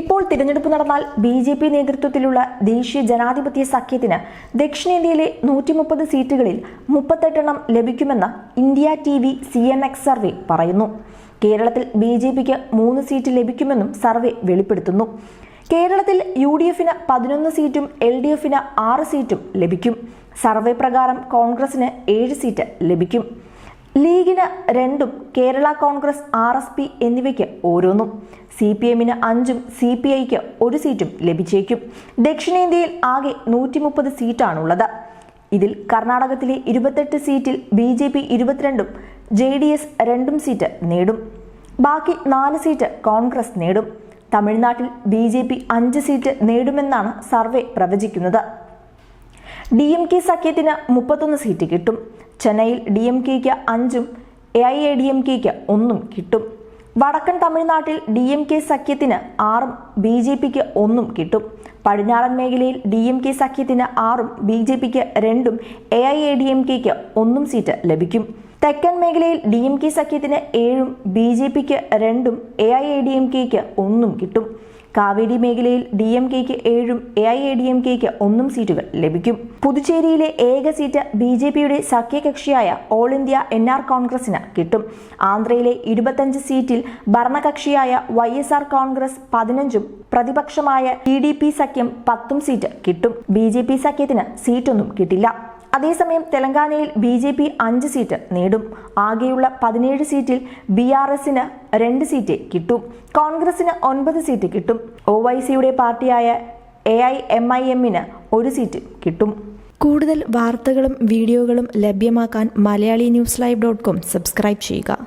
ഇപ്പോൾ തിരഞ്ഞെടുപ്പ് നടന്നാൽ ബി ജെ പി നേതൃത്വത്തിലുള്ള ദേശീയ ജനാധിപത്യ സഖ്യത്തിന് ദക്ഷിണേന്ത്യയിലെ നൂറ്റി മുപ്പത് സീറ്റുകളിൽ മുപ്പത്തെട്ടെണ്ണം ലഭിക്കുമെന്ന് India T V C N X survey പറയുന്നു. കേരളത്തിൽ ബി ജെ പിക്ക് മൂന്ന് സീറ്റ് ലഭിക്കുമെന്നും സർവേ വെളിപ്പെടുത്തുന്നു. കേരളത്തിൽ യു ഡി എഫിന് പതിനൊന്ന് സീറ്റും എൽ ഡി എഫിന് ആറ് സീറ്റും ലഭിക്കും. സർവേ പ്രകാരം കോൺഗ്രസിന് ഏഴ് സീറ്റ് ലഭിക്കും. ലീഗിന് രണ്ടും Kerala Congress R S P എന്നിവയ്ക്ക് ഓരോന്നും. സി പി എമ്മിന് അഞ്ചും സി പി ഐക്ക് ഒരു സീറ്റും ലഭിച്ചേക്കും. ദക്ഷിണേന്ത്യയിൽ ആകെ നൂറ്റി മുപ്പത് സീറ്റാണുള്ളത്. ഇതിൽ കർണാടകത്തിലെ ഇരുപത്തെട്ട് സീറ്റിൽ ബി ജെ പി ഇരുപത്തിരണ്ടും ജെ ഡി എസ് രണ്ടും സീറ്റ് നേടും. ബാക്കി നാല് സീറ്റ് കോൺഗ്രസ് നേടും. തമിഴ്നാട്ടിൽ ബി ജെ പി അഞ്ച് സീറ്റ് നേടുമെന്നാണ് സർവേ പ്രവചിക്കുന്നത്. ഡി എം കെ സഖ്യത്തിന് മുപ്പത്തൊന്ന് സീറ്റ് കിട്ടും. ചെന്നൈയിൽ ഡി എം കെക്ക് അഞ്ചും A I A D M കെക്ക് ഒന്നും കിട്ടും. വടക്കൻ തമിഴ്നാട്ടിൽ ഡി എം കെ സഖ്യത്തിന് ആറും ബി ജെ പിക്ക് ഒന്നും കിട്ടും. പടിഞ്ഞാറൻ മേഖലയിൽ ഡി എം കെ സഖ്യത്തിന് ആറും ബി ജെ പിക്ക് രണ്ടും A I A D M കെക്ക് ഒന്നും സീറ്റ് ലഭിക്കും. തെക്കൻ മേഖലയിൽ ഡി എം കെ സഖ്യത്തിന് ഏഴും ബി ജെ പിക്ക് രണ്ടും A I A D M കെക്ക് ഒന്നും കിട്ടും. കാവേരി മേഖലയിൽ ഡി എം കെക്ക് ഏഴും A I A D M കെക്ക് ഒന്നും സീറ്റുകൾ ലഭിക്കും. പുതുച്ചേരിയിലെ ഏക സീറ്റ് ബി ജെ പിയുടെ സഖ്യകക്ഷിയായ ഓൾ ഇന്ത്യ എൻ ആർ കോൺഗ്രസിന് കിട്ടും. ആന്ധ്രയിലെ ഇരുപത്തഞ്ച് സീറ്റിൽ ഭരണകക്ഷിയായ വൈ എസ് ആർ കോൺഗ്രസ് പതിനഞ്ചും പ്രതിപക്ഷമായ ടി ഡി പി സഖ്യം പത്തും സീറ്റ് കിട്ടും. ബി ജെ പി സഖ്യത്തിന് സീറ്റൊന്നും കിട്ടില്ല. അതേസമയം തെലങ്കാനയിൽ ബി ജെ പി അഞ്ച് സീറ്റ് നേടും. ആകെയുള്ള പതിനേഴ് സീറ്റിൽ ബി ആർ എസിന് രണ്ട് സീറ്റ് കിട്ടും. കോൺഗ്രസിന് ഒൻപത് സീറ്റ് കിട്ടും. ഒ വൈ സിയുടെ പാർട്ടിയായ എ ഐ എം ഐ എമ്മിന് ഒരു സീറ്റ് കിട്ടും. കൂടുതൽ വാർത്തകളും വീഡിയോകളും ലഭ്യമാക്കാൻ Malayali news live dot com subscribe ചെയ്യുക.